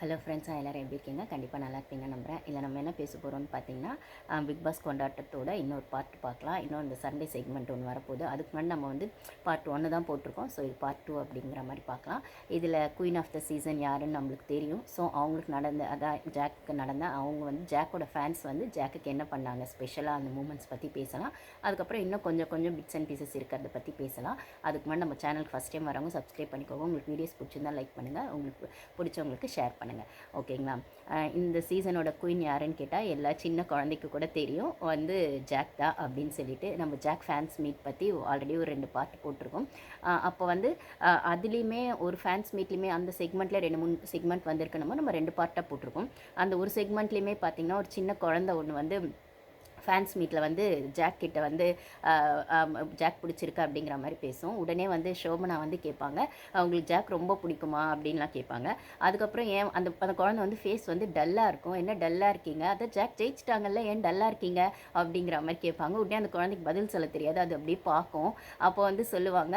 Hello ஃப்ரெண்ட்ஸாக எல்லோரும் எப்படி இருக்கீங்க? கண்டிப்பாக நல்லா இருப்பீங்க நம்புகிறேன் இல்லை நம்ம என்ன பேச போகிறோம்னு பார்த்தீங்கன்னா பிக் பாஸ் கொண்டாட்டத்தோட இன்னொரு பார்ட் பார்க்கலாம் இன்னும் இந்த சண்டே செக்மெண்ட் ஒன்று வரப்போகுது. அதுக்கு முன்னாடி நம்ம வந்து பார்ட் ஒன்று தான் போட்டிருக்கோம். ஸோ இது பார்ட் டூ அப்படிங்கிற மாதிரி பார்க்கலாம் இதில் குயின் ஆஃப் த சீசன் யாருன்னு நம்மளுக்கு தெரியும். ஸோ அவங்களுக்கு நடந்த அதான் ஜாக்கு நடந்த அவங்க வந்து ஜாக்கோட ஃபேன்ஸ் வந்து ஜாக்குக்கு என்ன பண்ணாங்க? ஸ்பெஷலாக அந்த மூமெண்ட்ஸ் பற்றி பேசலாம். அதுக்கப்புறம் இன்னும் கொஞ்சம் கொஞ்சம் பிட்ஸ் அண்ட் பீசஸ் இருக்கிறத பற்றி பேசலாம். அதுக்கு முன்னாடி நம்ம சேனலுக்கு ஃபஸ்ட் டைம் வரவங்க சப்ஸ்கிரைப் பண்ணிக்கோங்க. உங்களுக்கு வீடியோஸ் பிடிச்சிருந்தா லைக் பண்ணுங்கள் உங்களுக்கு பிடிச்சவங்களுக்கு ஷேர் பண்ணுங்கள் ஓகேங்களா? இந்த சீசனோட குயின் யாருன்னு கேட்டால் எல்லா சின்ன குழந்தைக்கு கூட தெரியும். வந்து ஜாக் தான் அப்படின்னு சொல்லிட்டு நம்ம ஜாக் ஃபேன்ஸ் மீட் பற்றி ஆல்ரெடி ஒரு ரெண்டு பாட்டு போட்டிருக்கோம். அப்போ வந்து அதுலேயுமே ஒரு ஃபேன்ஸ் மீட்லேயுமே அந்த செக்மெண்ட்டில் ரெண்டு மூணு செக்மெண்ட் வந்திருக்கணுமோ? நம்ம ரெண்டு பார்ட்டாக போட்டிருக்கோம். அந்த ஒரு செக்மெண்ட்லேயுமே பார்த்திங்கன்னா ஒரு சின்ன குழந்த ஒன்று வந்து ஃபேன்ஸ் மீட்டில் வந்து ஜாக் கிட்ட வந்து ஜாக் பிடிச்சிருக்கு அப்படிங்கிற மாதிரி பேசும் உடனே வந்து ஷோபனா வந்து கேட்பாங்க அவங்களுக்கு ஜாக் ரொம்ப பிடிக்குமா? அப்படின்லாம் கேட்பாங்க. அதுக்கப்புறம் ஏன் அந்த அந்த குழந்தை வந்து ஃபேஸ் வந்து டல்லாக இருக்கும். என்ன டல்லாக இருக்கீங்க? அதை ஜாக் ஜெயிச்சிட்டாங்கல்ல ஏன் டல்லாக இருக்கீங்க? அப்படிங்கிற மாதிரி கேட்பாங்க. உடனே அந்த குழந்தைக்கு பதில் சொல்ல தெரியாது. அது அப்படியே பார்க்கும். அப்போ வந்து சொல்லுவாங்க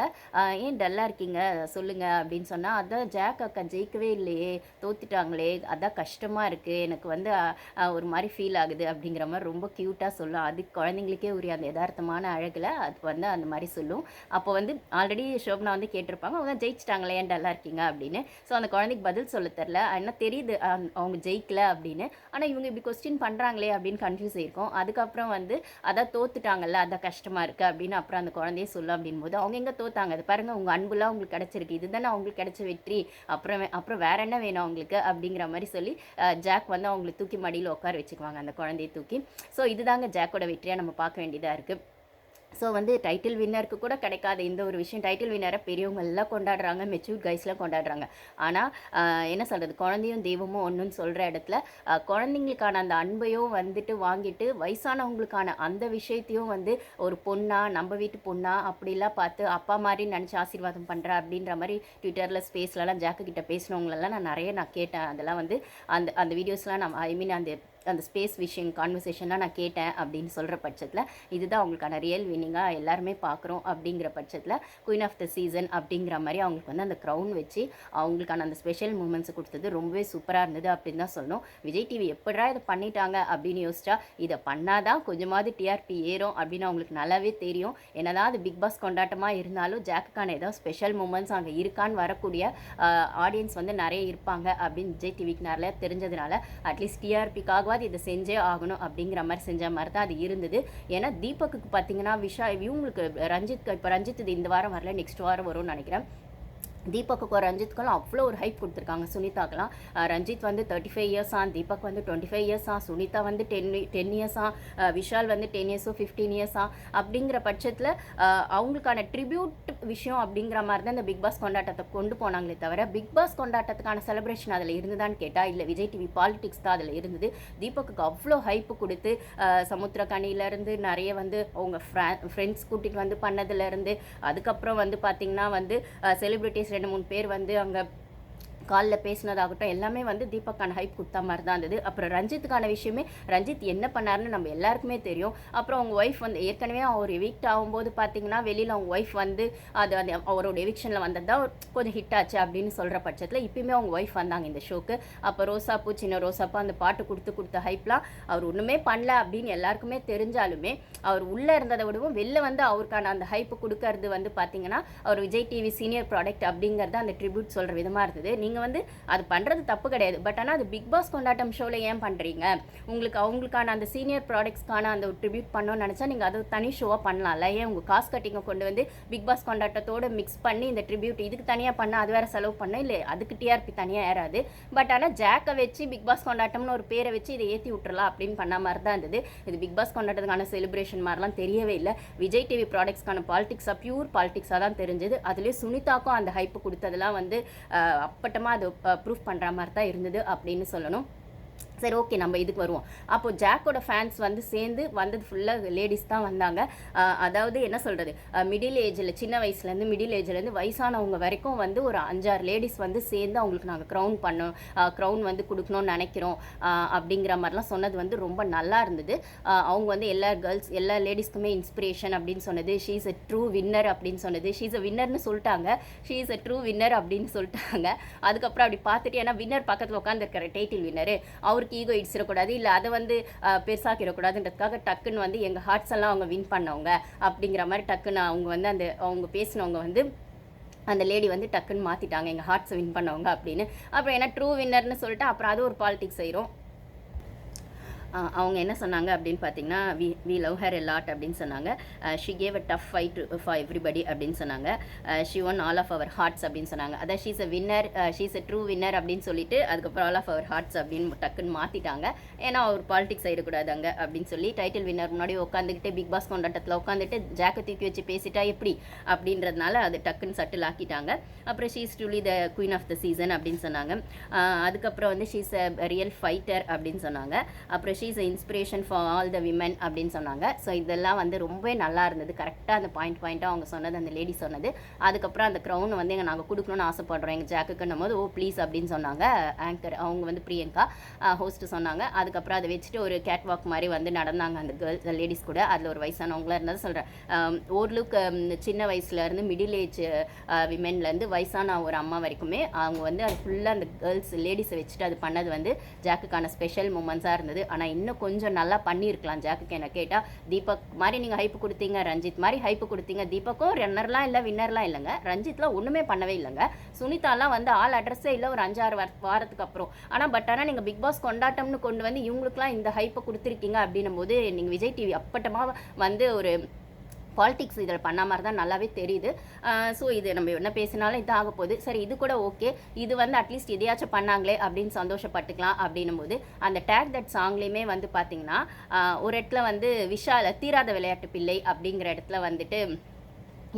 ஏன் டல்லாக இருக்கீங்க? சொல்லுங்க அப்படின்னு சொன்னால் அதான் ஜாக் அக்கா ஜெயிக்கவே இல்லையே. தோத்துட்டாங்களே. அதான் கஷ்டமாக இருக்குது எனக்கு வந்து ஒரு மாதிரி ஃபீல் ஆகுது. அப்படிங்கிற மாதிரி ரொம்ப க்யூட்டாக சொல்லும் அது குழந்தைங்களுக்கே உரிய அந்த யதார்த்தமான அழகில் அது வந்து அந்த மாதிரி சொல்லும். அப்போ வந்து ஆல்ரெடி ஷோபனா வந்து கேட்டிருப்பாங்க அவங்க ஜெயிச்சிட்டாங்களே ஏன் டல்லாக இருக்கீங்க அப்படின்னு. ஸோ அந்த குழந்தைக்கு பதில் சொல்ல தெரில ஆனால் தெரியுது அவங்க ஜெயிக்கல அப்படின்னு. ஆனால் இவங்க இப்படி கொஸ்டின் பண்ணுறாங்களே அப்படின்னு கன்ஃபியூஸ் ஆயிருக்கும். அதுக்கப்புறம் வந்து அதான் தோத்துட்டாங்கல்ல அதான் கஷ்டமாக இருக்குது அப்படின்னு அப்புறம் அந்த குழந்தைய சொல்லும் அப்படின் போது அவங்க எங்கே தோத்தாங்க? அது பாருங்கள் உங்கள் அன்புலாம் உங்களுக்கு கிடச்சிருக்கு. இதுதானே அவங்களுக்கு கிடைச்ச வெற்றி. அப்புறம் அப்புறம் வேற என்ன வேணும் அவங்களுக்கு அப்படிங்கிற மாதிரி சொல்லி ஜாக் வந்து அவங்களை தூக்கி மடியில் உட்கார வச்சுக்குவாங்க அந்த குழந்தைய தூக்கி. ஸோ இதுதாங்க ஜாக்கோட வெற்றியாக நம்ம பார்க்க வேண்டியதாக இருக்குது ஸோ வந்து டைட்டில் வின்னருக்கு கூட கிடைக்காத இந்த ஒரு விஷயம் டைட்டில் வின்னரை பெரியவங்க எல்லாம் கொண்டாடுறாங்க மெச்சூர் கைஸ்லாம் கொண்டாடுறாங்க. ஆனால் என்ன சொல்கிறது குழந்தையும் தெய்வமும் ஒன்றுன்னு சொல்கிற இடத்துல குழந்தைங்களுக்கான அந்த அன்பையும் வந்துட்டு வாங்கிட்டு வயசானவங்களுக்கான அந்த விஷயத்தையும் வந்து ஒரு பொண்ணா நம்ம வீட்டு பொண்ணா அப்படிலாம் பார்த்து அப்பா மாதிரி நினச்சி ஆசீர்வாதம் பண்ணுறா அப்படின்ற மாதிரி ட்விட்டரில் ஸ்பேஸ்லலாம் ஜாக்கு கிட்ட பேசினவங்களெல்லாம் நான் நிறைய நான் கேட்டேன். அதெல்லாம் வந்து அந்த அந்த வீடியோஸ்லாம் நான் ஐ மீன் அந்த அந்த ஸ்பேஸ் விஷயம் கான்வர்சேஷன்லாம் நான் கேட்டேன் அப்படின்னு சொல்கிற பட்சத்தில் இதுதான் அவங்களுக்கான ரியல் வினிங்காக எல்லாருமே பார்க்குறோம் அப்படிங்கிற பட்சத்தில் குயின் ஆஃப் த சீசன் அப்படிங்கிற மாதிரி அவங்களுக்கு வந்து அந்த க்ரௌன் வச்சு அவங்களுக்கான அந்த ஸ்பெஷல் மூமெண்ட்ஸ் கொடுத்தது ரொம்பவே சூப்பராக இருந்தது அப்படின்னு தான் சொல்லணும். விஜய் டிவி எப்படா இதை பண்ணிட்டாங்க அப்படின்னு யோசிச்சா இதை பண்ணாதான் கொஞ்சமாவது டிஆர்பி ஏறும் அப்படின்னு அவங்களுக்கு நல்லாவே தெரியும். என்னதான் அது பிக் பாஸ் கொண்டாட்டமாக இருந்தாலும் ஜாக்குக்கான ஏதாவது ஸ்பெஷல் மூமெண்ட்ஸ் அங்கே இருக்கான்னு வரக்கூடிய ஆடியன்ஸ் வந்து நிறைய இருப்பாங்க அப்படின்னு விஜய் டிவிக்கு நிறைய தெரிஞ்சதுனால அட்லீஸ்ட் டிஆர்பிக்காகவாது இதை செஞ்சே ஆகணும் அப்படிங்கிற மாதிரி செஞ்ச மாதிரி தான் அது இருந்தது. ஏன்னா தீபக்கு பார்த்தீங்கன்னா விஷா இவங்களுக்கு ரஞ்சித் இப்போ ரஞ்சித் இது இந்த வாரம் வரல நெக்ஸ்ட் வாரம் வரும்னு நினைக்கிறேன். தீபக்குக்கும் ரஞ்சித்துக்கெல்லாம் அவ்வளோ ஒரு ஹைப் கொடுத்துருக்காங்க. சுனிதாக்கெல்லாம். ரஞ்சித் வந்து தேர்ட்டி ஃபைவ் இயர்ஸ் தீபக் வந்து டுவெண்ட்டி ஃபைவ் இயர்ஸ் ஆ சுனிதா வந்து டென் டென் இயர்ஸ் ஆ விஷால் வந்து டென் இயர்ஸோ ஃபிஃப்டீன் இயர்ஸ் ஆ அப்படிங்கிற பட்சத்தில் அவங்களுக்கான ட்ரிபியூட் விஷயம் அப்படிங்கிற மாதிரி தான் இந்த பிக் பாஸ் கொண்டாட்டத்தை கொண்டு போனாங்களே தவிர பிக் பாஸ் கொண்டாட்டத்துக்கான செலிப்ரேஷன் அதில் இருந்துதான்னு கேட்டால் இல்லை விஜய் டிவி பாலிடிக்ஸ் தான் அதில் இருந்தது. தீபக்குக்கு அவ்வளோ ஹைப்பு கொடுத்து சமுத்திரக்கணியிலேருந்து சமுத்திரக்கனியிலேருந்து நிறைய வந்து அவங்க ஃப்ரெண்ட்ஸ் கூட்டிகிட்டு வந்து பண்ணதுலேருந்து அதுக்கப்புறம் வந்து பார்த்திங்கன்னா வந்து செலிப்ரிட்டிஸ் ரெண்டு மூணு பேர் வந்து அங்கே காலில் பேசினதாகட்டும் எல்லாமே வந்து தீபக்கான ஹைப் கொடுத்த மாதிரி தான் இருந்தது. அப்புறம் ரஞ்சித்துக்கான விஷயமே ரஞ்சித் என்ன பண்ணாருன்னு நம்ம எல்லாருக்குமே தெரியும். அப்புறம் அவங்க ஒய்ஃப் வந்து ஏற்கனவே அவர் எவிக்ட் ஆகும்போது பார்த்தீங்கன்னா வெளியில் அவங்க ஒய்ஃப் வந்து அது அந்த அவரோட எவிக்ஷனில் வந்தது தான் கொஞ்சம் ஹிட் ஆச்சு அப்படின்னு சொல்கிற பட்சத்தில் இப்பயுமே அவங்க ஒய்ஃப் வந்தாங்க இந்த ஷோக்கு அப்போ ரோசாப்பூ சின்ன ரோசாப்பூ அந்த பாட்டு கொடுத்து கொடுத்த ஹைப்லாம் அவர் ஒன்றுமே பண்ணல அப்படின்னு எல்லாருக்குமே தெரிஞ்சாலுமே அவர் உள்ளே இருந்ததை விடவும் வெளில வந்து அவருக்கான அந்த ஹைப்பு கொடுக்கறது வந்து பார்த்தீங்கன்னா அவர் விஜய் டிவி சீனியர் ப்ராடக்ட் அப்படிங்கிறது அந்த ட்ரிபியூட் சொல்கிற விதமாக இருந்தது. நீங்கள் வந்து அது பண்ணுறது தப்பு கிடையாது. பட் ஆனால் அது பிக் பாஸ் கொண்டாட்டம் ஷோவில் ஏன் பண்ணுறீங்க உங்களுக்கு அவங்களுக்கான அந்த சீனியர் ப்ராடக்ட்ஸ்க்கான அந்த ட்ரிபியூட் பண்ணணும்னு நினச்சா நீங்கள் அது தனி ஷோவாக பண்ணலாம்ல ஏன் உங்கள் காசு கட்டிங்க கொண்டு வந்து பிக் பாஸ் கொண்டாட்டத்தோட மிக்ஸ் பண்ணி இந்த ட்ரிபியூட் இதுக்கு தனியாக பண்ணால் அது வேறு செலவு பண்ண? இல்லை அதுக்கு டிஆர்பி தனியாக ஏறாது. பட் ஆனால் ஜாக்கை வச்சு பிக் பாஸ் கொண்டாட்டம்னு ஒரு பேரை வச்சு இதை ஏற்றி விட்டுறலாம் அப்படின்னு பண்ண மாதிரி தான் இருந்தது. இது பிக் பாஸ் கொண்டாட்டத்துக்கான செலிப்ரேஷன் மாதிரிலாம் தெரியவே இல்லை. விஜய் டிவி ப்ராடக்ட்ஸ்க்கான பாலிடிக்ஸாக பியூர் பாலிடிக்ஸாக தான் தெரிஞ்சது. அதுலேயே சுனிதாக்கும் அந்த ஹைப்பு கொடுத்ததெல்லாம் வந்து அப்பட்டம் அப்பட்டமாக அது ப்ரூஃப் பண்ணுற மாதிரி தான் இருந்தது அப்படின்னு சொல்லணும். சரி ஓகே நம்ம இதுக்கு வருவோம். அப்போது ஜாக்கோட ஃபேன்ஸ் வந்து சேர்ந்து வந்தது ஃபுல்லாக லேடிஸ் தான் வந்தாங்க. அதாவது என்ன சொல்கிறது மிடில் ஏஜில் சின்ன வயசுலேருந்து மிடில் ஏஜ்லேருந்து வயசானவங்க வரைக்கும் வந்து ஒரு அஞ்சாறு லேடிஸ் வந்து சேர்ந்து அவங்களுக்கு நாங்கள் க்ரௌன் பண்ணோம். க்ரௌன் வந்து கொடுக்கணும்னு நினைக்கிறோம். அப்படிங்கிற மாதிரிலாம் சொன்னது வந்து ரொம்ப நல்லா இருந்தது. அவங்க வந்து எல்லா கேர்ள்ஸ் எல்லா லேடிஸ்க்குமே இன்ஸ்பிரேஷன் அப்படின்னு சொன்னது. She is a true winner அப்படின்னு சொன்னது. ஷீ இஸ் அ வின்னர்னு சொல்லிட்டாங்க. She is a true winner அப்படின்னு சொல்லிட்டாங்க. அதுக்கப்புறம் அப்படி பார்த்துட்டு ஏன்னா வின்னர் பக்கத்தில் உட்காந்துருக்கிற டைட்டில் வின்னரு அவருக்கு ஈகோ இடிச்சிடக்கூடாது இல்லை அதை வந்து பெருசாக்கிடக்கூடாதுன்றதுக்காக டக்குன்னு வந்து எங்கள் ஹார்ட்ஸ் எல்லாம் அவங்க வின் பண்ணவங்க அப்படிங்கிற மாதிரி டக்குன்னு அவங்க வந்து அந்த அவங்க பேசினவங்க வந்து அந்த லேடி வந்து டக்குன்னு மாற்றிட்டாங்க எங்கள் ஹார்ட்ஸை வின் பண்ணவங்க அப்படின்னு. அப்புறம் ஏன்னா ட்ரூ வின்னர்னு சொல்லிட்டு அப்புறம் அது ஒரு பாலிடிக்ஸ் செய்கிறோம் அவங்க என்ன சொன்னாங்க அப்படின்னு பார்த்தீங்கன்னா we we love her a lot அப்படின்னு சொன்னாங்க. She gave a tough fight for everybody அப்படின்னு சொன்னாங்க. She won all of our hearts அப்படின்னு சொன்னாங்க. அதான் she's a winner she's a true winner அப்படின்னு சொல்லிட்டு அதுக்கப்புறம் ஆல் ஆஃப் அவர் ஹார்ட்ஸ் அப்படின்னு டக்குன்னு மாற்றிட்டாங்க ஏன்னா அவர் பாலிடிக்ஸ் ஆகிடக்கூடாது அங்கே அப்படின்னு சொல்லி டைட்டில் வின்னர் முன்னாடி உட்காந்துக்கிட்டு பிக் பாஸ் கொண்டாட்டத்தில் உட்காந்துட்டு ஜாக்கை தூக்கி வச்சு பேசிட்டா எப்படி? அப்படின்றதுனால அது டக்குன்னு சட்டில் ஆக்கிட்டாங்க. அப்புறம் she's truly the queen of the season அப்படின்னு சொன்னாங்க. அதுக்கப்புறம் வந்து ஷீஸ் அ ரியல் ஃபைட்டர் அப்படின்னு சொன்னாங்க. அப்புறம் she's a inspiration for all the women அப்படின்னு சொன்னாங்க. ஸோ இதெல்லாம் வந்து ரொம்பவே நல்லா இருந்தது. கரெக்டாக அந்த பாயிண்ட் பாயிண்ட்டாக அவங்க சொன்னது அந்த லேடி சொன்னது. அதுக்கப்புறம் அந்த க்ரௌன் வந்து எங்கள் நாங்கள் கொடுக்கணும்னு ஆசைப்படுறோம். எங்கள் ஜாக்குக்குன்னும் போது ஓ oh, ப்ளீஸ் அப்படின்னு சொன்னாங்க. ஆங்கர் அவங்க வந்து பிரியங்கா ஹோஸ்ட் சொன்னாங்க. அதுக்கப்புறம் அதை வச்சுட்டு ஒரு கேட் வாக் மாதிரி வந்து நடந்தாங்க அந்த கேர்ள்ஸ் லேடிஸ் கூட. அதில் ஒரு வயசானவங்களா இருந்தாலும் சொல்கிறேன் ஓரளவுக்கு சின்ன வயசுலேருந்து மிடில் ஏஜ் விமென்லேருந்து வயசான ஒரு அம்மா வரைக்குமே அவங்க வந்து அது ஃபுல்லாக அந்த கேர்ள்ஸ் லேடிஸை வச்சுட்டு அது பண்ணது வந்து ஜாக்குக்கான ஸ்பெஷல் மூமெண்ட்ஸாக இருந்தது. ஆனால் இன்னும் கொஞ்சம் நல்லா பண்ணியிருக்கலாம் ஜாக்குக்கு என்ன கேட்டால் தீபக் மாதிரி நீங்கள் ஹைப்பு கொடுத்தீங்க ரஞ்சித் மாதிரி ஹைப்பு கொடுத்தீங்க. தீபக்கும் ரன்னர்லாம் இல்லை வின்னர்லாம் இல்லைங்க. ரஞ்சித்லாம் ஒன்றுமே பண்ணவே இல்லைங்க. சுனிதாலாம் வந்து ஆள் அட்ரஸே இல்லை ஒரு அஞ்சாறு வார வாரத்துக்கு அப்புறம். ஆனால் பட் ஆனால் நீங்கள் பிக் பாஸ் கொண்டாட்டம்னு கொண்டு வந்து இவங்களுக்குலாம் இந்த ஹைப்பை கொடுத்துருக்கீங்க அப்படின்னும் போது நீங்கள் விஜய் டிவி அப்பட்டமாக வந்து ஒரு பாலிடிக்ஸ் இதில் பண்ண மாதிரி தான் நல்லாவே தெரியுது. ஸோ இது நம்ம என்ன பேசினாலும் இது ஆக போகுது. சரி இது கூட ஓகே இது வந்து அட்லீஸ்ட் இதையாச்சும் பண்ணாங்களே அப்படின்னு சந்தோஷப்பட்டுக்கலாம் அப்படின்னும் போது அந்த டேக் தட் சாங்லேயுமே வந்து பார்த்தீங்கன்னா ஒரு இடத்துல வந்து விஷால தீராத விளையாட்டு பிள்ளை அப்படிங்கிற இடத்துல வந்துட்டு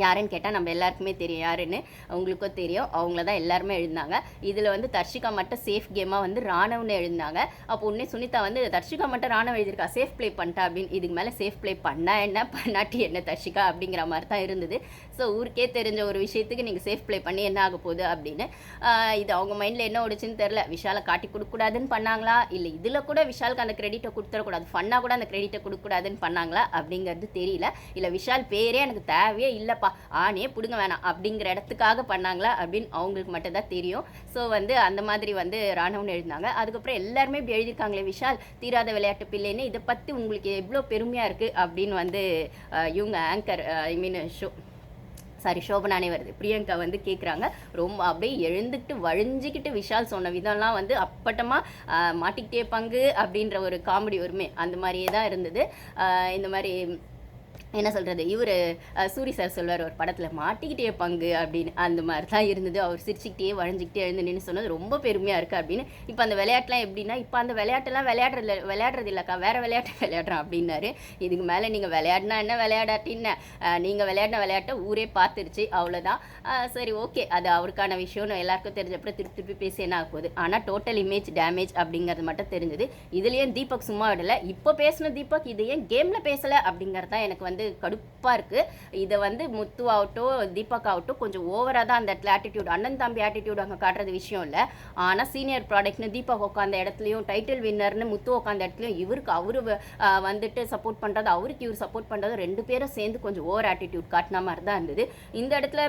யாருன்னு கேட்டால் நம்ம எல்லாருக்குமே தெரியும். யாருன்னு? உங்களுக்கும் தெரியும். அவங்கள தான் எல்லாருமே எழுந்தாங்க இதில் வந்து தர்ஷிகா மட்டும் சேஃப் கேமாக வந்து ராணவ்னு எழுந்தாங்க அப்போ உடனே சுனிதா வந்து தர்ஷிகா மட்டும் ராணவ் எழுதியிருக்கா. சேஃப் ப்ளே பண்ணிட்டா அப்படின்னு. இதுக்கு மேலே சேஃப் ப்ளே பண்ணா என்ன? பண்ணாட்டி என்ன தர்ஷிகா அப்படிங்கிற மாதிரி தான் இருந்தது. ஸோ ஊருக்கே தெரிஞ்ச ஒரு விஷயத்துக்கு நீங்கள் சேஃப் ப்ளே பண்ணி என்ன ஆக போகுது அப்படின்னு. இது அவங்க மைண்டில் என்ன ஓடுச்சுன்னு தெரில விஷாலை காட்டி கொடுக்கக்கூடாதுன்னு பண்ணாங்களா? இல்லை இதில் கூட விஷாலுக்கு அந்த கிரெடிட்டை கொடுத்துடக்கூடாது. ஃபன்னாக கூட அந்த கிரெடிட்டை கொடுக்கக்கூடாதுன்னு பண்ணாங்களா? அப்படிங்கிறது தெரியல. இல்லை விஷால் பேரே எனக்கு தேவையே இல்லை இல்லைப்பா ஆனே பிடுங்க வேணாம் அப்படிங்கிற இடத்துக்காக பண்ணாங்களா அப்படின்னு அவங்களுக்கு மட்டும்தான் தெரியும். ஸோ வந்து அந்த மாதிரி வந்து ராணவன் எழுதினாங்க. அதுக்கப்புறம் எல்லாருமே இப்படி எழுதியிருக்காங்களே விஷால் தீராத விளையாட்டு பிள்ளைன்னு இதை பற்றி உங்களுக்கு எவ்வளோ பெருமையாக இருக்குது அப்படின்னு வந்து இவங்க anchor I mean show sorry சோபனானே வருது. பிரியங்கா வந்து கேட்குறாங்க ரொம்ப அப்படியே எழுந்துக்கிட்டு வழிஞ்சிக்கிட்டு விஷால் சொன்ன விதம்லாம் வந்து அப்பட்டமாக மாட்டிக்கிட்டே பங்கு அப்படின்ற ஒரு காமெடி வருமே. அந்த மாதிரியே தான் இருந்தது. இந்த மாதிரி என்ன சொல்கிறது இவர் சூரி சார் சொல்வார் ஒரு படத்தில் மாட்டிக்கிட்டே பங்கு அப்படின்னு. அந்த மாதிரி தான் இருந்தது. அவர் சிரிச்சுக்கிட்டே வழிஞ்சிக்கிட்டே எழுந்து நின்று சொன்னது ரொம்ப பெருமையாக இருக்குது அப்படின்னு. இப்போ அந்த விளையாட்டுலாம் எப்படின்னா இப்போ அந்த விளையாட்டெல்லாம் விளையாடுறது விளையாடுறது இல்லைக்கா வேறு விளையாட்டு விளையாடுறான் அப்படின்னாரு. இதுக்கு மேலே நீங்கள் விளையாடினா என்ன விளையாடாட்டின்னு நீங்கள் விளையாடின விளையாட்டை ஊரே பார்த்துருச்சு அவ்வளோதான் சரி ஓகே அது அவருக்கான விஷயம்னு எல்லாருக்கும் தெரிஞ்சப்பறம் திருப்பி திருப்பி பேசி என்ன ஆக போகுது ஆனால் டோட்டல் இமேஜ் டேமேஜ் அப்படிங்கிறது மட்டும் தெரிஞ்சது. இதுலேயும் தீபக் சும்மா விடலை. இப்போ பேசின தீபக் இது ஏன் கேமில் பேசலை அப்படிங்கிறது தான் எனக்கு வந்து கடுப்பாக இருக்குது இதை வந்து முத்து ஆகட்டும் தீபக் ஆகட்டும் கொஞ்சம் ஓவராக தான் அந்த இடத்துல ஆட்டிடியூட் அண்ணன் தம்பி ஆட்டிடியூட் அங்கே காட்டுறது விஷயம் இல்லை. ஆனால் சீனியர் ப்ராடக்ட்னு தீபக் உட்காந்த இடத்துலையும் டைட்டில் வின்னர்னு முத்து உட்காந்த இடத்துலையும் இவருக்கு அவரு வந்துட்டு சப்போர்ட் பண்ணுறது அவருக்கு இவர் சப்போர்ட் பண்ணுறது ரெண்டு பேரும் சேர்ந்து கொஞ்சம் ஓவர் ஆட்டிடியூட் காட்டின மாதிரி தான் இருந்தது. இந்த இடத்துல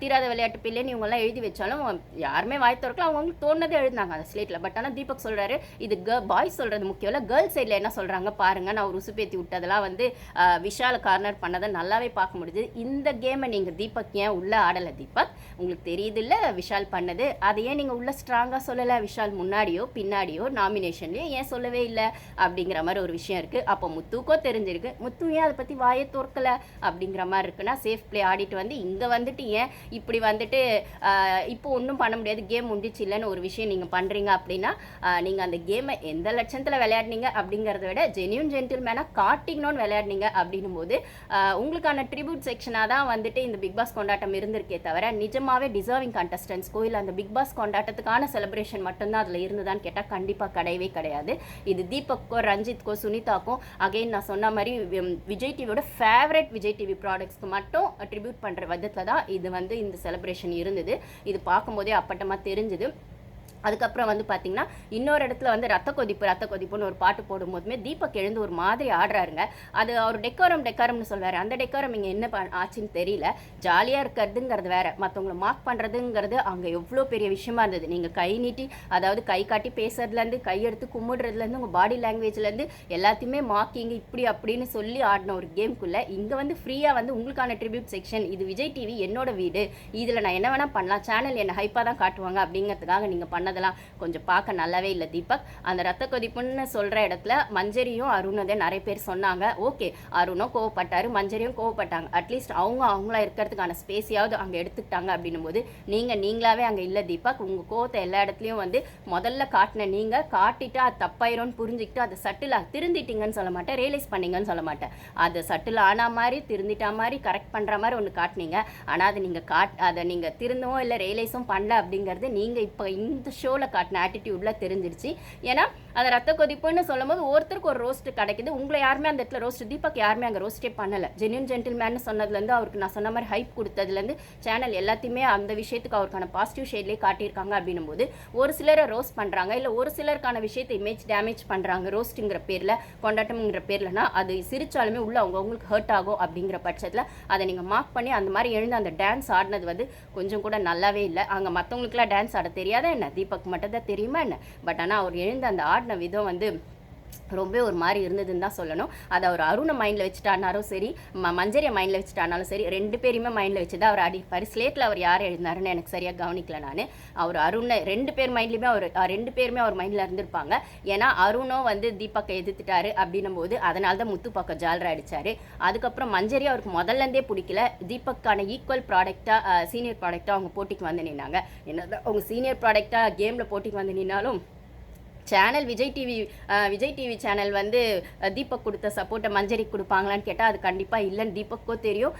தீராத விளையாட்டு பிள்ளைன்னு இவங்கெல்லாம் எழுதி வச்சாலும் யாருமே வாய் திறக்கலாம் அவங்களுக்கு தோணுனதே எழுதினாங்க அந்த ஸ்லேட்டில் பட் ஆனால் தீபக் சொல்கிறாரு இது க பாய்ஸ் சொல்கிறது முக்கியம் இல்லை கேர்ள்ஸ் சைடில் என்ன சொல்கிறாங்க பாருங்க நான் ஒரு உசுப்பேத்தி விட்டதெல்லாம் வந்து ஆஹ், விஷால கார்னர் பண்ணதை நல்லாவே பார்க்க முடியுது இந்த கேமை நீங்கள் தீபக் ஏன் உள்ளே ஆடலை தீபக்? உங்களுக்கு தெரியுது இல்லை விஷால் பண்ணது. அதை ஏன் நீங்கள் உள்ளே ஸ்ட்ராங்காக சொல்லலை? விஷால் முன்னாடியோ பின்னாடியோ நாமினேஷன்லையோ ஏன் சொல்லவே இல்லை? அப்படிங்கிற மாதிரி ஒரு விஷயம் இருக்குது அப்போ முத்துக்கோ தெரிஞ்சிருக்கு. முத்து ஏன் அதை பற்றி வாயை தோற்கலை? அப்படிங்கிற மாதிரி இருக்குன்னா சேஃப் பிளே ஆடிட்டு வந்து இங்கே வந்துட்டு ஏன் இப்படி வந்துட்டு இப்போ ஒன்றும் பண்ண முடியாது. கேம் முடிச்சு இல்லைன்னு ஒரு விஷயம் நீங்கள் பண்ணுறீங்க அப்படின்னா நீங்கள் அந்த கேமை எந்த லட்சத்தில் விளையாடினீங்க அப்படிங்கிறத விட ஜென்யூன் ஜென்டில்மேனாக காட்டிங்கன்னு விளையாடினீங்க அப்படின்னும் போது உங்களுக்கான ட்ரிபியூட் செக்ஷனாக தான் வந்துட்டு இந்த பிக் பாஸ் கொண்டாட்டம் இருந்திருக்கே தவிர நிஜமாகவே டிசர்விங் கண்டஸ்டன்ஸ்க்கோ கோயில் அந்த பிக் பாஸ் கொண்டாட்டத்துக்கான செலிப்ரேஷன் மட்டும்தான் அதில் இருந்ததான்னு கேட்டால் கண்டிப்பாக கிடையவே கிடையாது. இது தீபக்கோ ரஞ்சித்கோ சுனிதாக்கும் அகைன் நான் சொன்ன மாதிரி விஜய் டிவியோட ஃபேவரட் விஜய் டிவி ப்ராடக்ட்ஸ்க்கு மட்டும் ட்ரிபியூட் பண்ணுற விதத்தில் தான் இது வந்து இந்த செலிப்ரேஷன் இருந்தது. இது பார்க்கும்போதே அப்பட்டமாக தெரிஞ்சுது. அதுக்கப்புறம் வந்து பார்த்தீங்கன்னா இன்னொரு இடத்துல வந்து ரத்த கொதிப்பு ரத்த கொதிப்புன்னு ஒரு பாட்டு போடும்போதுமே தீபக் எழுந்து ஒரு மாதிரி ஆடுறாருங்க. அது அவர் டெக்கோரம் டெக்கோரம்னு சொல்வார். அந்த டெக்கோரம் இங்கே என்ன ஆச்சுன்னு தெரியல. ஜாலியாக இருக்கிறதுங்கிறது வேற. மற்றவங்கள மார்க் பண்ணுறதுங்கிறது அங்கே எவ்வளோ பெரிய விஷயமா இருந்தது. நீங்கள் கை நீட்டி அதாவது கை காட்டி பேசுறதுலேருந்து கையெடுத்து கும்பிடுறதுலேருந்து உங்கள் பாடி லாங்குவேஜ்லேருந்து எல்லாத்தையுமே மார்க்கிங் இப்படி அப்படின்னு சொல்லி ஆடின ஒரு கேம்குள்ளே இங்கே வந்து ஃப்ரீயாக வந்து உங்களுக்கான ட்ரிபியூட் செக்ஷன் இது விஜய் டிவி என்னோட வீடு. இதில் நான் என்ன வேணால் பண்ணலாம். சேனல் என்ன ஹைப்பாக தான் காட்டுவாங்க அப்படிங்கிறதுக்காக நீங்கள் பண்ண பண்ணதெல்லாம் கொஞ்சம் பார்க்க நல்லாவே இல்லை தீபக். அந்த ரத்த கொதிப்புன்னு சொல்கிற இடத்துல மஞ்சரியும் அருணும் நிறைய பேர் சொன்னாங்க. ஓகே அருணும் கோவப்பட்டாரு மஞ்சரியும் கோவப்பட்டாங்க. அட்லீஸ்ட் அவங்க அவங்களா இருக்கிறதுக்கான ஸ்பேஸையாவது அங்கே எடுத்துக்கிட்டாங்க அப்படின்னும் போது நீங்கள் நீங்களாவே அங்கே இல்லை தீபக். உங்கள் கோவத்தை எல்லா இடத்துலையும் வந்து முதல்ல காட்டின நீங்கள் காட்டிட்டு அது தப்பாயிரும்னு புரிஞ்சுக்கிட்டு அதை சட்டிலாக திருந்திட்டீங்கன்னு சொல்ல மாட்டேன் ரியலைஸ் பண்ணீங்கன்னு சொல்ல மாட்டேன். அதை சட்டில் ஆனா மாதிரி திருந்திட்டா மாதிரி கரெக்ட் பண்ணுற மாதிரி ஒன்று காட்டினீங்க. ஆனால் அதை நீங்கள் காட் அதை நீங்கள் திருந்தவும் இல்லை ரியலைஸும் பண்ணல அப்படிங்கிறது நீங்கள் இப்போ இந்த ஷோவில் காட்டின ஆட்டிடியூடில் தெரிஞ்சிருச்சு. ஏன்னா அதை ரத்த கொதிப்புன்னு சொல்லும்போது ஒருத்தருக்கு ஒரு ரோஸ்ட் கிடைக்குது. உங்களை யாருமே அந்த இடத்துல ரோஸ்ட் தீபக் யாருமே அங்கே ரோஸ்டே பண்ணலை. ஜென்யூன் ஜென்டில்மேன் சொன்னதுலேருந்து அவருக்கு நான் சொன்ன மாதிரி ஹைப் கொடுத்ததுலேருந்து சேனல் எல்லாத்தையுமே அந்த விஷயத்துக்கு அவருக்கான பாசிட்டிவ் ஷேட்லேயே காட்டியிருக்காங்க அப்படின்னும் போது ஒரு சிலரை ரோஸ்ட் பண்ணுறாங்க இல்லை ஒரு சிலருக்கான விஷயத்தை இமேஜ் டேமேஜ் பண்ணுறாங்க ரோஸ்ட்டுங்கிற பேரில் கொண்டாட்டம்ங்கிற பேர்லனா அது சிரித்தாலுமே உள்ள அவங்க அவங்களுக்கு ஹர்ட் ஆகும் அப்படிங்கிற பட்சத்தில் அதை நீங்கள் மார்க் பண்ணி அந்த மாதிரி எழுந்து அந்த டான்ஸ் ஆடினது வந்து கொஞ்சம் கூட நல்லாவே இல்லை. அங்கே மற்றவங்களுக்குலாம் டான்ஸ் ஆட தெரியாத என்ன? தீபக் மட்டும் தான் தெரியுமா என்ன? பட் ஆனால் அவர் எழுந்து அந்த ஆடின விதம் வந்து ரொம்ப ஒரு மாதிரி இருந்ததுன்னு தான் சொல்லணும். அதை அவர் அருணை மைண்டில் வச்சுட்டானாலும் சரி ம மஞ்சரியை மைண்டில் வச்சுட்டானாலும் சரி ரெண்டு பேருமே மைண்டில் வச்சு தான் அவர் அடிப்பார் ஸ்லேட்டில் அவர் யார் எழுதினாருன்னு எனக்கு சரியாக கவனிக்கல நான். அவர் அருணை ரெண்டு பேர் மைண்ட்லேயுமே அவர் ரெண்டு பேருமே அவர் மைண்டில் இருந்திருப்பாங்க. ஏன்னா அருணும் வந்து தீபக்கை எதிர்த்துட்டாரு அப்படின்னும் போது அதனால தான் முத்து பக்கம் ஜாலரா அடிச்சாரு. அதுக்கப்புறம் மஞ்சரி அவருக்கு முதல்ல இருந்தே பிடிக்கல. தீபக்கான ஈக்குவல் ப்ராடக்டாக சீனியர் ப்ராடக்டாக அவங்க போட்டிக்கு வந்து நின்னாங்க. என்னதான் அவங்க சீனியர் ப்ராடக்டாக கேமில் போட்டிக்கு வந்து நின்னாலும் channel Vijay TV Vijay TV channel வந்து தீபக் கொடுத்த சப்போர்ட்டை மஞ்சரிக்கு கொடுப்பாங்களான்னு கேட்டால் அது கண்டிப்பாக இல்லைன்னு தீபக்கோ தெரியும்.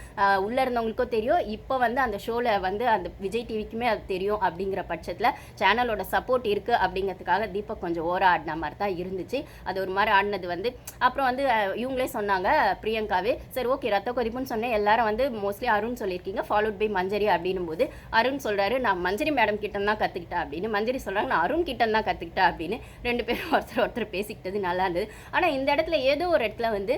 உள்ளே இருந்தவங்களுக்கோ தெரியும். இப்போ வந்து அந்த ஷோவில் வந்து அந்த விஜய் டிவிக்குமே அது தெரியும் அப்படிங்கிற பட்சத்தில் சேனலோட சப்போர்ட் இருக்குது அப்படிங்கிறதுக்காக தீபக் கொஞ்சம் ஓர ஆடின மாதிரி தான் இருந்துச்சு. அது ஒரு மாதிரி ஆடினது வந்து அப்புறம் வந்து இவங்களே சொன்னாங்க பிரியங்காவே சரி ஓகே ரத்த கொதிப்புன்னு சொன்னேன். எல்லாரும் வந்து மோஸ்ட்லி அருண் சொல்லியிருக்கீங்க. ஃபாலோட் பை மஞ்சரி அப்படின்னும் போது அருண் சொல்கிறாரு நான் மஞ்சரி மேடம் கிட்ட தான் கற்றுக்கிட்டேன் அப்படின்னு. மஞ்சரி சொல்கிறாங்க நான் அருண் கிட்ட தான் கற்றுக்கிட்டேன் அப்படின்னு. ரெண்டு பேரும் ஒருத்தர் ஒருத்தர் பேசிக்கிட்டது நல்லா இருந்தது. ஆனால் இந்த இடத்துல ஏதோ ஒரு இடத்துல வந்து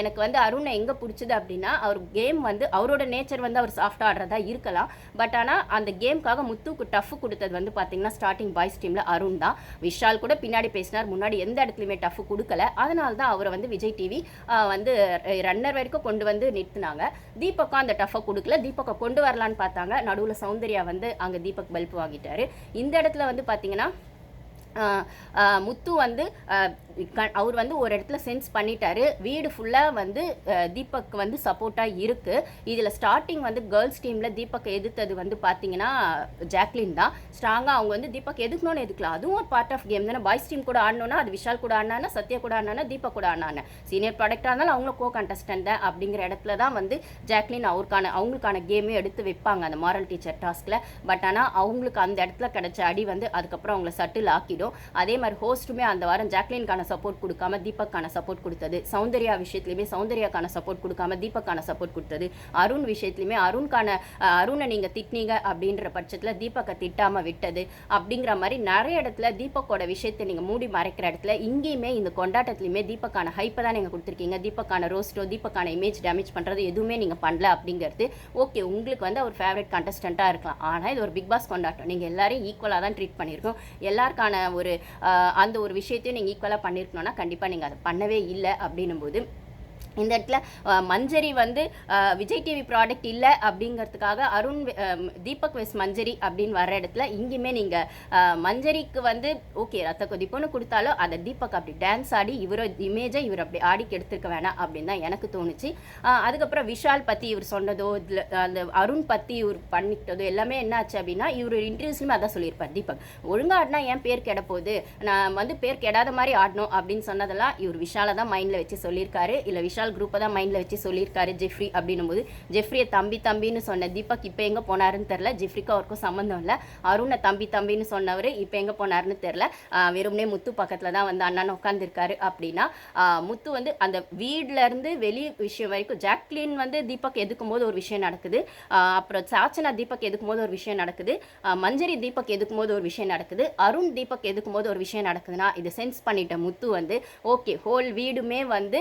எனக்கு வந்து அருணை எங்கே பிடிச்சது அப்படின்னா அவர் கேம் வந்து அவரோட நேச்சர் வந்து அவர் சாஃப்டாக ஆடுறதா இருக்கலாம். பட் ஆனால் அந்த கேம்க்காக முத்துக்கு டஃப் கொடுத்தது வந்து பார்த்தீங்கன்னா ஸ்டார்டிங் பாய்ஸ் டீமில் அருண் தான். விஷால் கூட பின்னாடி பேசினார் முன்னாடி எந்த இடத்துலையுமே டஃப் கொடுக்கல. அதனால தான் அவரை வந்து விஜய் டிவி வந்து ரன்னர் வரைக்கும் கொண்டு வந்து நிறுத்தினாங்க. தீபக்கும் அந்த டஃப்பை கொடுக்கல. தீபக்கை கொண்டு வரலான்னு பார்த்தாங்க. நடுவில் சௌந்தர்யா வந்து அங்கே தீபக் பல்ப் வாங்கிட்டாரு. இந்த இடத்துல வந்து பார்த்தீங்கன்னா முத்து வந்து க- அவர் வந்து ஒரு இடத்துல சென்ஸ் பண்ணிட்டாரு. வீடு ஃபுல்லாக வந்து தீபக் வந்து சப்போர்ட்டாக இருக்குது இதில் ஸ்டார்டிங் வந்து கேர்ள்ஸ் டீமில் தீபக் எதிர்த்தது வந்து பார்த்தீங்கன்னா ஜாக்லின் தான். ஸ்ட்ராங்காக அவங்க வந்து தீபக் எதுக்கணும்னு எதுக்கலாம் அதுவும் ஒரு பார்ட் ஆஃப் கேம் தானே. பாய்ஸ் டீம் கூட ஆடணும்னா அது விஷால் கூட ஆடினானா சத்யா கூட ஆடினானா தீபக் கூட ஆடினானே சீனியர் ப்ராடக்டாக இருந்தாலும் அவங்களும் கோ கண்டஸ்டன்ட் தான் அப்படிங்கிற இடத்துல தான் வந்து ஜாக்லின் அவருக்கான அவங்களுக்கான கேமே எடுத்து வைப்பாங்க அந்த மாரல் டீச்சர் டாஸ்கில் பட் ஆனால் அவங்களுக்கு அந்த இடத்துல கிடைச்ச அடி வந்து அதுக்கப்புறம் அவங்கள சட்டில் ஆக்கிடும் அதே மாதிரி ஹோஸ்ட்டுமே அந்த வாரம் ஜாக்லின்கான சப்போர்ட் கொடுக்காம தீபக்கான சப்போர்ட் கொடுத்தது. சௌந்தர்யா விஷயத்துலையுமே சௌந்தர்யாக்கான சப்போர்ட் கொடுக்காம தீபக்கான சப்போர்ட் கொடுத்தது. அருண் விஷயத்துலையுமே அருண்கான அருணை நீங்கள் திட்டினீங்க அப்படின்ற பட்சத்தில் தீபக்கை திட்டாமல் விட்டது. அப்படிங்கிற மாதிரி நிறைய இடத்துல தீபக்கோட விஷயத்தை நீங்கள் மூடி மறைக்கிற இடத்துல இங்கேயுமே இந்த கொண்டாட்டத்துலையுமே தீபக்கான ஹைப்பை தான் நீங்கள் கொடுத்துருக்கீங்க. தீபக்கான ரோஸ்டோ தீபக்கான இமேஜ் டேமேஜ் பண்ணுறது எதுவுமே நீங்கள் பண்ணல அப்படிங்கிறது. ஓகே உங்களுக்கு வந்து அவர் ஃபேவரட் கண்டஸ்டண்ட்டாக இருக்கலாம். ஆனால் இது ஒரு பிக் பாஸ் கொண்டாட்டம். நீங்கள் எல்லாரையும் ஈக்குவலாக தான் ட்ரீட் பண்ணியிருக்கோம். எல்லாருக்கான ஒரு அந்த ஒரு விஷயத்தையும் நீங்கள் ஈக்குவலாக பண்ணியிருக்கணும்னா கண்டிப்பாக நீங்கள் அதை பண்ணவே இல்லை அப்படின்னும் போது இந்த இடத்துல மஞ்சரி வந்து விஜய் டிவி ப்ராடக்ட் இல்லை அப்படிங்கிறதுக்காக அருண் தீபக் வெஸ் மஞ்சரி அப்படின்னு வர இடத்துல இங்கேயுமே நீங்கள் மஞ்சரிக்கு வந்து ஓகே ரத்த கொதிப்புன்னு கொடுத்தாலும் அதை தீபக் அப்படி டான்ஸ் ஆடி இவரோ இமேஜை இவர் அப்படி ஆடிக்கு எடுத்துருக்க வேணாம் அப்படின்னு தான் எனக்கு தோணுச்சு. அதுக்கப்புறம் விஷால் பற்றி இவர் சொன்னதோ இதில் அந்த அருண் பற்றி இவர் பண்ணிக்கிட்டதோ எல்லாமே என்னாச்சு அப்படின்னா இவர் இன்டர்வியூஸ்லையுமே அதான் சொல்லியிருப்பார் தீபக். ஒழுங்கா ஆடினா ஏன் பேர் கெட போகுது? நான் வந்து பேர் கெடாத மாதிரி ஆடணும் அப்படின்னு சொன்னதெல்லாம் இவர் விஷாலை தான் மைண்டில் வச்சு சொல்லியிருக்காரு. இல்லை விஷால் விஷால் குரூப்பை தான் மைண்டில் வச்சு சொல்லியிருக்காரு ஜெஃப்ரி அப்படின்னும் போது ஜெஃப்ரியை தம்பி தம்பின்னு சொன்ன தீபக் இப்போ எங்கே போனாருன்னு தெரில ஜெஃப்ரிக்கு அவருக்கும் சம்மந்தம் இல்லை. அருணை தம்பி தம்பின்னு சொன்னவர் இப்போ எங்கே போனாருன்னு தெரில வெறும்னே முத்து பக்கத்தில் தான் வந்து அண்ணன் உட்காந்துருக்காரு அப்படின்னா முத்து வந்து அந்த வீட்லேருந்து வெளி விஷயம் வரைக்கும் ஜாக்லின் வந்து தீபக் எதுக்கும் போது ஒரு விஷயம் நடக்குது அப்புறம் சாச்சனா தீபக் எதுக்கும் போது ஒரு விஷயம் நடக்குது மஞ்சரி தீபக் எதுக்கும் போது ஒரு விஷயம் நடக்குது அருண் தீபக் எதுக்கும் போது ஒரு விஷயம் நடக்குதுன்னா இதை சென்ஸ் பண்ணிட்ட முத்து வந்து ஓகே ஹோல் வீடுமே வந்து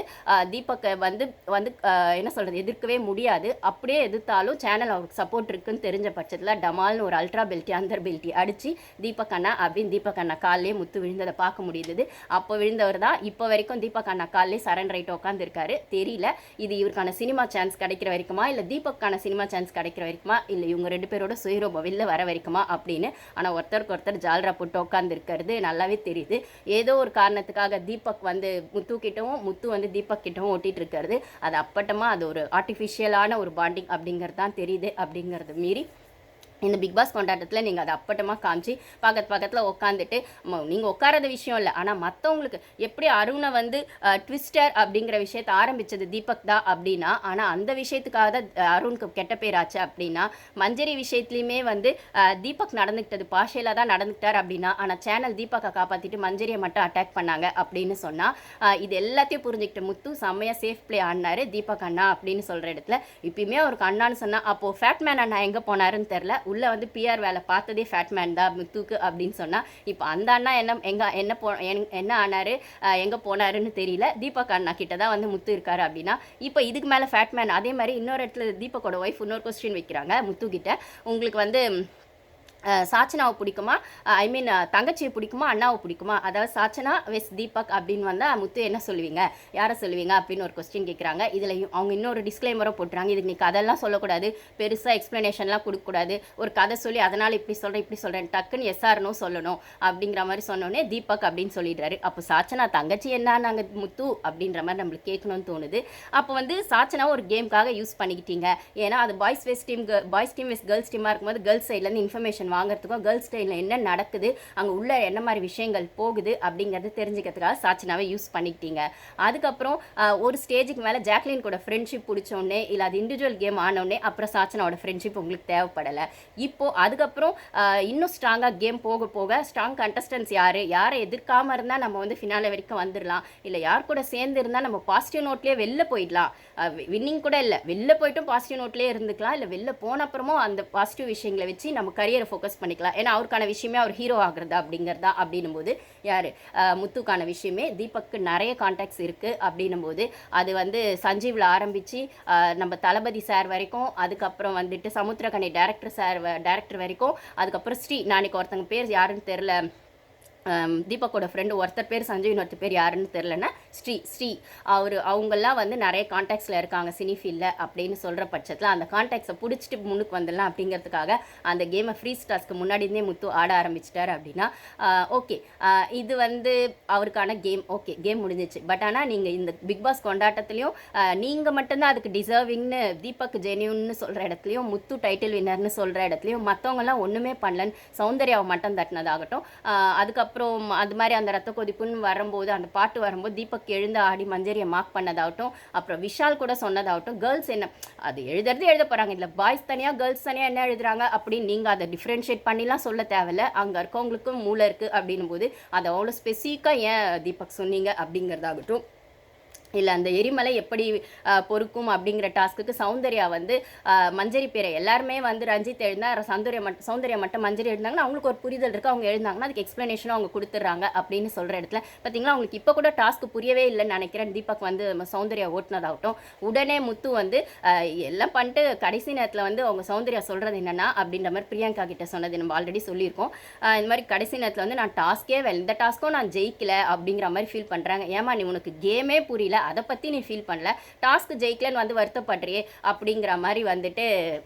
தீபக் அவருக்கு வந்து வந்து என்ன சொல்கிறது எதிர்க்கவே முடியாது. அப்படியே எதிர்த்தாலும் சேனல் அவருக்கு சப்போர்ட் இருக்குன்னு தெரிஞ்ச பட்சத்தில் டமால்னு ஒரு அல்ட்ரா பெல்ட்டி அந்தர் பெல்ட்டி அடித்து தீபக் அண்ணா அப்படின்னு தீபக் அண்ணா காலிலே முத்து விழுந்ததை பார்க்க முடியுது அப்போ விழுந்தவர் தான் இப்போ வரைக்கும் தீபக் அண்ணா காலிலே சரண் ரைட் உட்காந்துருக்காரு தெரியல இது இவருக்கான சினிமா சான்ஸ் கிடைக்கிற வரைக்குமா? இல்லை தீபக்கான சினிமா சான்ஸ் கிடைக்கிற வரைக்குமா? இல்லை இவங்க ரெண்டு பேரோட சுயரூபம் வெளில வர வரைக்குமா? அப்படின்னு ஆனால் ஒருத்தருக்கு ஒருத்தர் ஜால்ரா போட்டு உட்காந்துருக்கிறது நல்லாவே தெரியுது. ஏதோ ஒரு காரணத்துக்காக தீபக் வந்து முத்து கிட்டவும் முத்து வந்து தீபக் கிட்டவும் பண்ணிகிட்டு இருக்கிறது அது அப்பட்டமாக அது ஒரு ஆர்டிஃபிஷியலான ஒரு பாண்டிங் அப்படிங்கிறது தான் தெரியுது அப்படிங்கிறது மீறி இந்த பிக் பாஸ் கொண்டாட்டத்தில் நீங்கள் அதை அப்பட்டமாக காமிச்சு பக்கத்து பக்கத்தில் உட்காந்துட்டு நீங்கள் உட்காரத விஷயம் இல்லை. ஆனால் மற்றவங்களுக்கு எப்படி அருணை வந்து ட்விஸ்டர் அப்படிங்கிற விஷயத்தை ஆரம்பித்தது தீபக் தான் அப்படின்னா ஆனால் அந்த விஷயத்துக்காக தான் அருணுக்கு கெட்ட பேர் ஆச்சு அப்படின்னா மஞ்சரி விஷயத்துலையுமே வந்து தீபக் நடந்துக்கிட்டது பாஷையில் தான் நடந்துக்கிட்டார் அப்படின்னா ஆனால் சேனல் தீபக்கை காப்பாற்றிட்டு மஞ்சரியை மட்டும் அட்டாக் பண்ணாங்க அப்படின்னு சொன்னால் இது எல்லாத்தையும் புரிஞ்சுக்கிட்ட முத்து செம்மையாக சேஃப் பிளே ஆடினார் தீபக் அண்ணா அப்படின்னு சொல்கிற இடத்துல. இப்பயுமே அவருக்கு அண்ணான்னு சொன்னால் அப்போது ஃபேட்மேன் அண்ணா எங்கே போனாருன்னு தெரில உள்ளே வந்து பிஆர் வேலை பார்த்ததே ஃபேட்மேன் தான் முத்துக்கு அப்படின்னு சொன்னால் இப்போ அந்த அண்ணா என்ன எங்கே என்ன போ என்ன ஆனார் எங்கே போனாருன்னு தெரியல. தீபக் அண்ணா கிட்ட தான் வந்து முத்து இருக்காரு அப்படின்னா இப்போ இதுக்கு மேலே ஃபேட்மேன் அதே மாதிரி இன்னொரு இடத்துல தீபக்கோட ஒய்ஃப் இன்னொரு கொஸ்டின் வைக்கிறாங்க முத்து கிட்ட உங்களுக்கு வந்து சாச்சனாவை பிடிக்குமா? ஐ மீன் தங்கச்சியை பிடிக்குமா? அண்ணாவை பிடிக்குமா? அதாவது சாச்சனா வெஸ் தீபக் அப்படின்னு வந்தால் முத்து என்ன சொல்லுவீங்க? யாரை சொல்லுவீங்க? அப்படின்னு ஒரு கொஸ்டின் கேட்குறாங்க இதில் அவங்க இன்னொரு டிஸ்க்ளைமரும் போட்டுறாங்க. இதுக்கு நீ கதெல்லாம் சொல்லக்கூடாது. பெருசாக எக்ஸ்ப்ளனேஷன்லாம் கொடுக்கக்கூடாது. ஒரு கதை சொல்லி அதனால் இப்படி சொல்கிறேன் இப்படி சொல்கிறேன் டக்குன்னு எஸ்ஆர்னோ சொல்லணும். அப்படிங்கிற மாதிரி சொன்னோடனே தீபக் அப்படின்னு சொல்லிடுறாரு. அப்போ சாச்சனா தங்கச்சி என்ன நாங்கள் முத்து? அப்படின்ற மாதிரி நம்மளுக்கு கேட்கணும்னு தோணுது. அப்போ வந்து சாச்சனா ஒரு கேமுக்காக யூஸ் பண்ணிக்கிட்டீங்க. ஏன்னா அது boys vs team boys team vs girls டீமாக இருக்கும்போது கேர்ள்ஸ் சைட்லேருந்து இன்ஃபர்மேஷன் வாங்குறதுக்கும் கேர்ள்ஸ் சைடில் என்ன நடக்குது அங்கே உள்ள என்ன மாதிரி விஷயங்கள் போகுது அப்படிங்கிறது தெரிஞ்சுக்கிறதுக்காக சாச்சினாவே யூஸ் பண்ணிக்கிட்டீங்க. அதுக்கப்புறம் ஒரு ஸ்டேஜுக்கு மேலே ஜாக்லின் கூட ஃப்ரெண்ட்ஷிப் பிடிச்சோடனே இல்லை அது இண்டிவிஜுவல் கேம் ஆனோடனே அப்புறம் சாச்சனாவோட ஃப்ரெண்ட்ஷிப் உங்களுக்கு தேவைப்படலை. இப்போது அதுக்கப்புறம் இன்னும் ஸ்ட்ராங்காக கேம் போக போக ஸ்ட்ராங் கண்டஸ்டன்ஸ் யார்? யாரை எதிர்க்காமல் இருந்தால் நம்ம வந்து ஃபினாலே வரைக்கும் வந்துடலாம் இல்லை யார் கூட சேர்ந்து இருந்தால் நம்ம பாசிட்டிவ் நோட்லேயே வெளில போயிடலாம். வின்னிங் கூட இல்லை வெளில போயிட்டும் பாசிட்டிவ் நோட்லேயே இருந்துக்கலாம். இல்லை வெளில போன அப்புறமும் அந்த பாசிட்டிவ் விஷயங்களை வச்சு நம்ம கரியரை ஃபோக்கஸ் பண்ணிக்கலாம். ஏன்னா அவருக்கான விஷயமே அவர் ஹீரோ ஆகிறது அப்படிங்கிறதா அப்படின்னும் போது யார் முத்துக்கான விஷயமே தீபக்கு நிறைய கான்டாக்ட்ஸ் இருக்குது அப்படின்னும் போது அது வந்து சஞ்சீவில் ஆரம்பித்து நம்ம தளபதி சார் வரைக்கும் அதுக்கப்புறம் வந்துட்டு சமுத்திரகனி டேரக்டர் சார் டேரக்டர் வரைக்கும் அதுக்கப்புறம் ஸ்ரீ நாளைக்கு ஒருத்தங்க பேர் யாருன்னு தெரில தீபக்கோட ஃப்ரெண்டு ஒருத்தர் பேர் சஞ்சய் இன்னொருத்தர் பேர் யாருன்னு தெரிலன்னா ஸ்ரீ ஸ்ரீ அவர் அவங்கெல்லாம் வந்து நிறைய காண்டாக்ட்ஸில் இருக்காங்க சினி ஃபீல்டில் அப்படின்னு சொல்கிற பட்சத்தில் அந்த காண்டாக்ட்ஸை பிடிச்சிட்டு முன்னுக்கு வந்துடலாம் அப்படிங்கிறதுக்காக அந்த கேமை ஃப்ரீ ஸ்டார்ஸ்க்கு முன்னாடி இருந்தே முத்து ஆட ஆரம்பிச்சிட்டார் அப்படின்னா ஓகே இது வந்து அவருக்கான கேம் ஓகே கேம் முடிஞ்சிச்சு. பட் ஆனால் நீங்கள் இந்த பிக் பாஸ் கொண்டாட்டத்துலேயும் நீங்கள் மட்டும்தான் அதுக்கு டிசர்விங்னு தீபக் ஜெனியூன்னு சொல்கிற இடத்துலையும் முத்து டைட்டில் வின்னர்னு சொல்கிற இடத்துலையும் மற்றவங்கெல்லாம் ஒன்றுமே பண்ணலன்னு சௌந்தர்யாவை மட்டும் தட்டினதாகட்டும். அதுக்கப்புறம் அது மாதிரி அந்த ரத்த கொதிப்புன்னு வரும்போது அந்த பாட்டு வரும்போது தீபக் எழுந்து ஆடி மஞ்சரியை மார்க் பண்ணதாகட்டும் அப்புறம் விஷால் கூட சொன்னதாகட்டும் கேர்ள்ஸ் என்ன அது எழுதுறது எழுத போகிறாங்க இல்லை பாய்ஸ் தனியாக கேர்ள்ஸ் தனியாக என்ன எழுதுறாங்க அப்படின்னு நீங்கள் அதை டிஃப்ரென்ஷியேட் பண்ணிலாம் சொல்ல தேவையில்ல. அங்கே இருக்கவங்களுக்கும் மூளை இருக்குது அப்படின்னும் போது அதை அவ்வளோ ஸ்பெசிஃபிக்காக ஏன் தீபக் சொன்னீங்க அப்படிங்கிறதாகட்டும். இல்லை அந்த எரிமலை எப்படி பொறுக்கும் அப்படிங்கிற டாஸ்க்குக்கு சௌந்தர்யா வந்து மஞ்சரி பேரை. எல்லாருமே வந்து ரஞ்சித் எழுந்தா சௌந்தர்யா மட்டும் சௌந்தர்யா மட்டும் மஞ்சரி எழுந்தாங்கன்னா அவங்களுக்கு ஒரு புரிதல் இருக்குது அவங்க எழுந்தாங்கன்னா அதுக்கு எக்ஸ்ப்ளனேஷனும் அவங்க கொடுத்துட்றாங்க அப்படின்னு சொல்கிற இடத்துல. பார்த்தீங்கன்னா அவங்களுக்கு இப்போ கூட டாஸ்க் புரியவே இல்லைன்னு நினைக்கிறேன். தீபக் வந்து சௌந்தர்யா ஓட்டுனதாகட்டும். உடனே முத்து வந்து எல்லாம் பண்ணிட்டு கடைசி நேரத்தில் வந்து அவங்க சௌந்தர்யா சொல்கிறது என்னென்னா அப்படின்ற மாதிரி பிரியங்கா கிட்ட சொன்னது நம்ம ஆல்ரெடி சொல்லியிருக்கோம். இந்த மாதிரி கடைசி நேரத்தில் வந்து நான் டாஸ்க்கே இந்த டாஸ்க்கும் நான் ஜெயிக்கல அப்படிங்கிற மாதிரி ஃபீல் பண்ணுறாங்க ஏமா நீ உனக்கு கேமே புரியல. அதை பற்றி நீ ஃபீல் பண்ணல. டாஸ்க் ஜெயிக்கலன்னு வந்து வருத்தப்படுறியே அப்படிங்கிற மாதிரி வந்துட்டு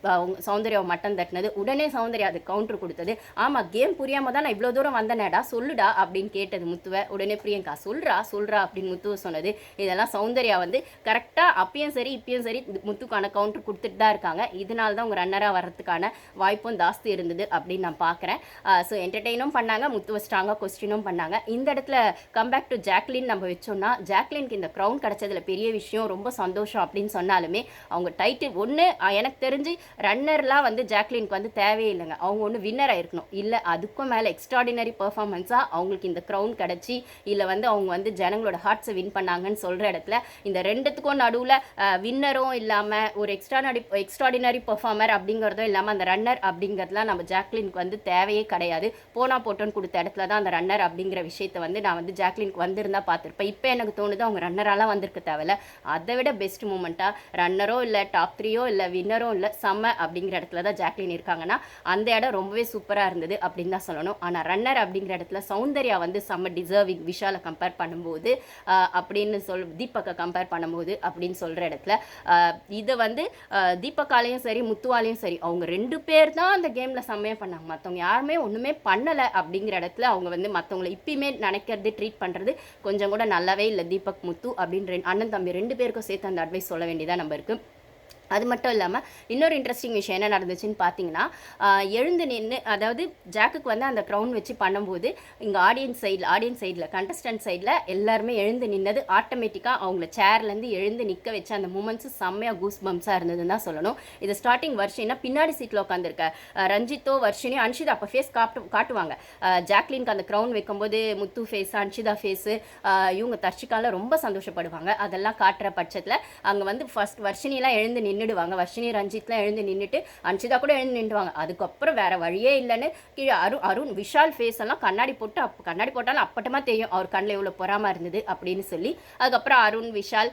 அஹ், சௌந்தர்யாவை மட்டம் தட்டினது. உடனே சௌந்தர்யா அது கவுண்டர் கொடுத்தது. ஆமாம் கேம் புரியாமல் தான் நான் இவ்வளோ தூரம் வந்தனேடா சொல்லுடா அப்படின்னு கேட்டது முத்துவை. உடனே பிரியங்கா சொல்றா சொல்றா அப்படின்னு முத்துவை சொன்னது. இதெல்லாம் சௌந்தர்யா வந்து கரெக்டாக அப்பயும் சரி இப்பயும் சரி முத்துக்கான கவுண்டர் கொடுத்துட்டு தான் இருக்காங்க. இதனால தான் உங்கள் ரன்னராக வர்றதுக்கான வாய்ப்பும் ஜாஸ்தி இருந்தது அப்படின்னு நான் பார்க்குறேன் ஸோ என்டர்டெயினும் பண்ணாங்க. முத்துவை ஸ்ட்ராங்காக கொஸ்டினும் பண்ணாங்க. இந்த இடத்துல கம்பேக் டு ஜாக்லின் நம்ம வச்சோம்னா ஜாக்லின்க்கு இந்த க்ரௌன் கிடச்சதுல பெரிய விஷயம் ரொம்ப சந்தோஷம் அப்படின்னு சொன்னாலுமே அவங்க டைட்டில் ஒன்று எனக்கு தெரிஞ்சு ரன்னர்லாம் வந்து ஜாக்லினுக்கு வந்து தேவையில்லைங்க அவங்க ஒன்று வின்னர் ஆயிருக்கணும். இல்லை அதுக்கும் மேலே எக்ஸ்ட்ராடினரி பர்ஃபார்மன்ஸாக அவங்களுக்கு இந்த க்ரௌன் கிடச்சி இல்லை வந்து அவங்க வந்து ஜனங்களோட ஹார்ட்ஸை வின் பண்ணாங்கன்னு சொல்கிற இடத்துல இந்த ரெண்டுத்துக்கும் நடுவில் வின்னரும் இல்லாமல் ஒரு எக்ஸ்ட்ரானரி எக்ஸ்ட்ராடினரி பர்ஃபார்மர் அப்படிங்கிறதும் இல்லாமல் அந்த ரன்னர் அப்படிங்கிறதுலாம் நம்ம ஜாக்லினுக்கு வந்து தேவையே கிடையாது. போனா போட்டோன்னு கொடுத்த இடத்துல தான் அந்த ரன்னர் அப்படிங்கிற விஷயத்தை வந்து நான் வந்து ஜாக்லினுக்கு வந்திருந்தா பார்த்துருப்பேன். இப்போ எனக்கு தோணுது அவங்க ரன்னராலாம் வந்திருக்க தேவையில்ல. அதை விட பெஸ்ட் மூமெண்ட்டாக ரன்னரோ இல்லை டாப் த்ரீயோ இல்லை வின்னரோ இல்லை செம்ம அப்படிங்கிற இடத்துல தான் ஜாக்லின் இருக்காங்கன்னா அந்த இடம் ரொம்பவே சூப்பராக இருந்தது அப்படின்னு தான் சொல்லணும். ஆனால் ரன்னர் அப்படிங்கிற இடத்துல சௌந்தர்யா வந்து செம்ம டிசர்விங் விஷாலை கம்பேர் பண்ணும்போது அப்படின்னு சொல் தீபக்கை கம்பேர் பண்ணும்போது அப்படின்னு சொல்கிற இடத்துல இதை வந்து தீபக்காலையும் சரி முத்துவாலையும் சரி அவங்க ரெண்டு பேர் தான் அந்த கேமில் செம்மையாக பண்ணாங்க. மற்றவங்க யாருமே ஒன்றுமே பண்ணலை அப்படிங்கிற இடத்துல அவங்க வந்து மற்றவங்கள இப்பயுமே நினைக்கிறது ட்ரீட் பண்ணுறது கொஞ்சம் கூட நல்லாவே இல்லை தீபக் முத்து அப்படின்னு ரெண்டு அண்ணன் தம்பி ரெண்டு பேருக்கும் சேர்த்து அந்த அட்வைஸ் சொல்ல வேண்டியதாக நம்ம இருக்குது அது மட்டும் இல்லாமல் இன்னொரு இன்ட்ரெஸ்டிங் விஷயம் என்ன நடந்துச்சுன்னு பார்த்தீங்கன்னா எழுந்து நின்று அதாவது ஜாக்குக்கு வந்து அந்த க்ரௌன் வச்சு பண்ணும்போது இங்கே ஆடியன்ஸ் சைடில் ஆடியன்ஸ் சைடில் கண்டஸ்டன்ட் சைடில் எல்லாருமே எழுந்து நின்னது ஆட்டோமேட்டிக்காக அவங்கள சேர்லேருந்து எழுந்து நிற்க வச்ச அந்த மூமெண்ட்ஸு செம்மையாக கூஸ் பம்ப்ஸாக இருந்ததுன்னு தான் சொல்லணும். இது ஸ்டார்டிங் வர்ஷினா பின்னாடி சீட்டில் உட்காந்துருக்க ரஞ்சித்தோ வர்ஷினி அன்ஷிதா அப்போ ஃபேஸ் காட்டு காட்டுவாங்க. ஜாக்லின்க்கு ஜாக்லினுக்கு அந்த க்ரௌன் வைக்கும்போது முத்து ஃபேஸ் அன்ஷிதா ஃபேஸு இவங்க தர்ஷிகாலாம் ரொம்ப சந்தோஷப்படுவாங்க. அதெல்லாம் காட்டுற பட்சத்தில் அங்கே வந்து ஃபர்ஸ்ட் வர்ஷினிலாம் எழுந்து நின்று நின்றுடுவாங்க வர்ஷினி ரஞ்சித்லாம் எழுந்து நின்றுட்டு அன்ஷிதா கூட எழுந்து நின்றுவாங்க. அதுக்கப்புறம் வேற வழியே இல்லைன்னு கீழே அருண் அருண் விஷால் ஃபேஸ் எல்லாம் கண்ணாடி போட்டு அப் கண்ணாடி போட்டாலும் அப்பட்டமா தெரியும் அவர் கண்ணில் எவ்வளோ பொறாமல் இருந்தது அப்படின்னு சொல்லி. அதுக்கப்புறம் அருண் விஷால்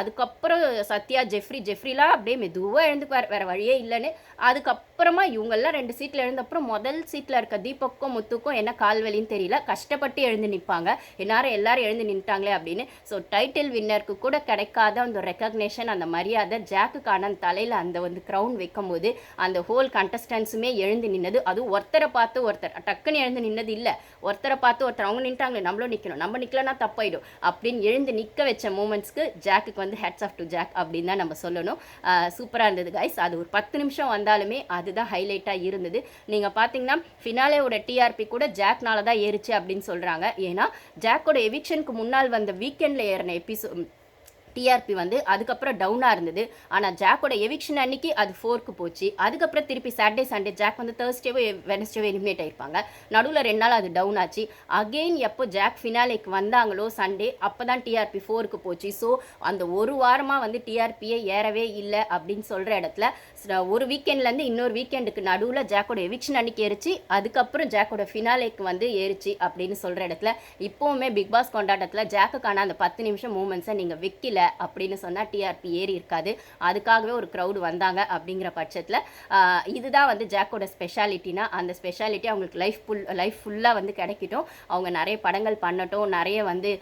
அதுக்கப்புறம் சத்யா ஜெஃப்ரி ஜெஃப்ரிலாம் அப்படியே மெதுவாக எழுந்துக்குவார். வேற வழியே இல்லைன்னு. அதுக்கப்புறமா இவங்கெல்லாம் ரெண்டு சீட்டில் எழுந்தப்புறம் முதல் சீட்டில் இருக்க தீபக்கும் முத்துக்கும் என்ன கால்வலின்னு தெரியல. கஷ்டப்பட்டு எழுந்து நிற்பாங்க எல்லாரும் எல்லாரும் எழுந்து நின்ட்டாங்களே அப்படின்னு. ஸோ டைட்டில் வின்னருக்கு கூட கிடைக்காத அந்த ரெக்கக்னேஷன் அந்த மரியாதை ஜாக்குக்கான அந்த தலையில் அந்த வந்து க்ரௌன் வைக்கும்போது அந்த ஹோல் கண்டஸ்டன்ஸுமே எழுந்து நின்னது. அதுவும் ஒருத்தரை பார்த்து ஒருத்தர். டக்குன்னு எழுந்து நின்னது இல்லை. ஒருத்தரை பார்த்து ஒருத்தர். அவங்க நின்ட்டாங்களே நம்மளும் நிற்கணும் நம்ம நிற்கலன்னா தப்பாயிடும். அப்படின்னு எழுந்து நிற்க வச்ச மூமெண்ட்ஸ்க்கு ஜாக்குக்கு வந்து ஹெட்ஸ் ஆஃப் டு ஜாக் அப்படின்னு தான் நம்ம சொல்லணும். சூப்பராக இருந்தது கைஸ் அது ஒரு பத்து நிமிஷம் வந்தாலுமே அதுதான் ஹைலைட்டாக இருந்தது. நீங்கள் பார்த்தீங்கன்னா ஃபினாலேவோட டிஆர்பி கூட ஜாக்னால தான் ஏறுச்சு அப்படின்னு சொல்கிறாங்க ஏன்னா ஜாக்கோட எவிக்ஷனுக்கு முன்னால் வந்த வீக்கெண்டில் ஏறின எபிசோட் டிஆர்பி வந்து அதுக்கப்புறம் டவுனாக இருந்தது. ஆனால் ஜாக்கோட எவிக்ஷன் அன்னைக்கு அது ஃபோர்க்கு போச்சு. அதுக்கப்புறம் திருப்பி சாட்டர்டே சண்டே ஜாக் வந்து தேர்ஸ்டேவோ வெனஸ்டேவோ எலிமினேட் ஆயிருப்பாங்க. நடுவில் ரெண்டு நாள் அது டவுன் ஆச்சு. அகெயின் எப்போ ஜாக் ஃபினாலேக்கு வந்தாங்களோ சண்டே அப்போ தான் டிஆர்பி ஃபோருக்கு போச்சு. ஸோ அந்த ஒரு வாரமாக வந்து டிஆர்பியே ஏறவே இல்லை அப்படின்னு சொல்கிற இடத்துல ஒரு வீக்கெண்ட்லேருந்து இன்னொரு வீக்கெண்டுக்கு நடுவில் ஜாக்கோட எவிக்ஷன் அன்னைக்கு ஏறிச்சு. அதுக்கப்புறம் ஜாக்கோட ஃபினாலேக்கு வந்து ஏறிச்சு அப்படின்னு சொல்கிற இடத்துல இப்போவுமே பிக் பாஸ் கொண்டாட்டத்தில் ஜாக்குக்கான அந்த பத்து நிமிஷம் மூமெண்ட்ஸை நீங்கள் வைக்கல அப்படின்னு சொன்னால் டிஆர்பி ஏறி இருக்காது. அதுக்காகவே ஒரு க்ரௌடு வந்தாங்க அப்படிங்கிற பட்சத்தில் இதுதான் வந்து ஜாக்கோட ஸ்பெஷாலிட்டினா அந்த ஸ்பெஷாலிட்டி அவங்களுக்கு லைஃப் ஃபுல் லைஃப் ஃபுல்லாக வந்து கிடைக்கட்டும். அவங்க நிறைய படங்கள் பண்ணட்டும் நிறைய வந்து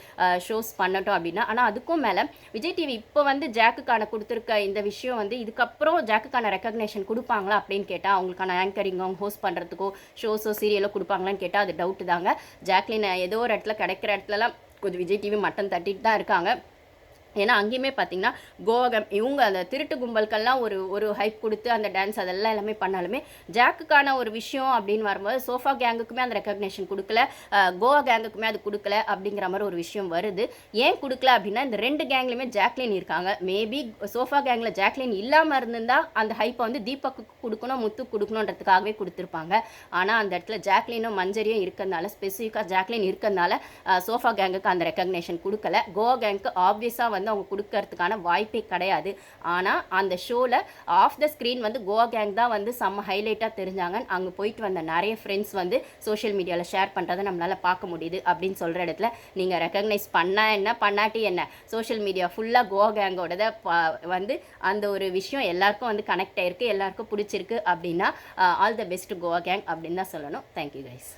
ஷோஸ் பண்ணட்டும் அப்படின்னா. ஆனால் அதுக்கும் மேலே விஜய் டிவி இப்போ வந்து ஜாக்குக்கான கொடுத்துருக்க இந்த விஷயம் வந்து இதுக்கப்புறம் ஜாக்குக்கான ரெக்கக்னேஷன் கொடுப்பாங்களா அப்படின்னு கேட்டால் அவங்களுக்கான ஆங்கரிங் அவங்க ஹோஸ்ட் பண்ணுறதுக்கோ ஷோஸோ சீரியலோ கொடுப்பாங்களான்னு கேட்டால் அது டவுட்டு தாங்க. ஜாக்லின் ஏதோ ஒரு இடத்துல கிடைக்கிற இடத்துலலாம் கொஞ்சம் விஜய் டிவி மட்டன் தட்டிட்டு தான் இருக்காங்க. ஏன்னா அங்கேயுமே பார்த்தீங்கன்னா கோவகம் இவங்க அந்த திருட்டு கும்பல்கள்லாம் ஒரு ஒரு ஹைப் கொடுத்து அந்த டான்ஸ் அதெல்லாம் எல்லாமே பண்ணாலுமே ஜாக்குக்கான ஒரு விஷயம் அப்படின்னு வரும்போது சோஃபா கேங்குக்குமே அந்த ரெக்கக்னேஷன் கொடுக்கல கோவா கேங்குக்குமே அது கொடுக்கல அப்படிங்கிற மாதிரி ஒரு விஷயம் வருது. ஏன் கொடுக்கல அப்படின்னா இந்த ரெண்டு கேங்லையுமே ஜாக்லின் இருக்காங்க. மேபி சோஃபா கேங்கில் ஜாக்லின் இல்லாமல் இருந்திருந்தா அந்த ஹைப்பை வந்து தீபக்கு கொடுக்கணும் முத்து கொடுக்கணுன்றதுக்காகவே கொடுத்துருப்பாங்க. ஆனால் அந்த இடத்துல ஜாக்லினும் மஞ்சரியும் இருக்கிறதுனால ஸ்பெசிஃபிக்காக ஜாக்லின் இருக்கிறதுனால சோஃபா கேங்குக்கு அந்த ரெக்கக்னேஷன் கொடுக்கல. கோவா கேங்க்கு ஆப்வியஸாக வந்து அவங்க கொடுக்கறதுக்கான வாய்ப்பே கிடையாது. ஆனால் அந்த ஷோவில் ஆஃப் த ஸ்க்ரீன் வந்து கோவா கேங் தான் வந்து செம்ம ஹைலைட்டாக தெரிஞ்சாங்க அங்கே போயிட்டு வந்த நிறைய ஃப்ரெண்ட்ஸ் வந்து சோஷியல் மீடியாவில் ஷேர் பண்ணுறதை நம்மளால் பார்க்க முடியுது அப்படின்னு சொல்கிற இடத்துல நீங்கள் ரெக்கக்னைஸ் பண்ணால் என்ன பண்ணாட்டி என்ன? சோஷியல் மீடியா ஃபுல்லாக கோவா கேங்கோடத வந்து அந்த ஒரு விஷயம் எல்லாருக்கும் வந்து கனெக்ட் ஆயிருக்கு எல்லாருக்கும் பிடிச்சிருக்கு அப்படின்னா all the best Goa gang அப்படின்னு தான் சொல்லணும். Thank you guys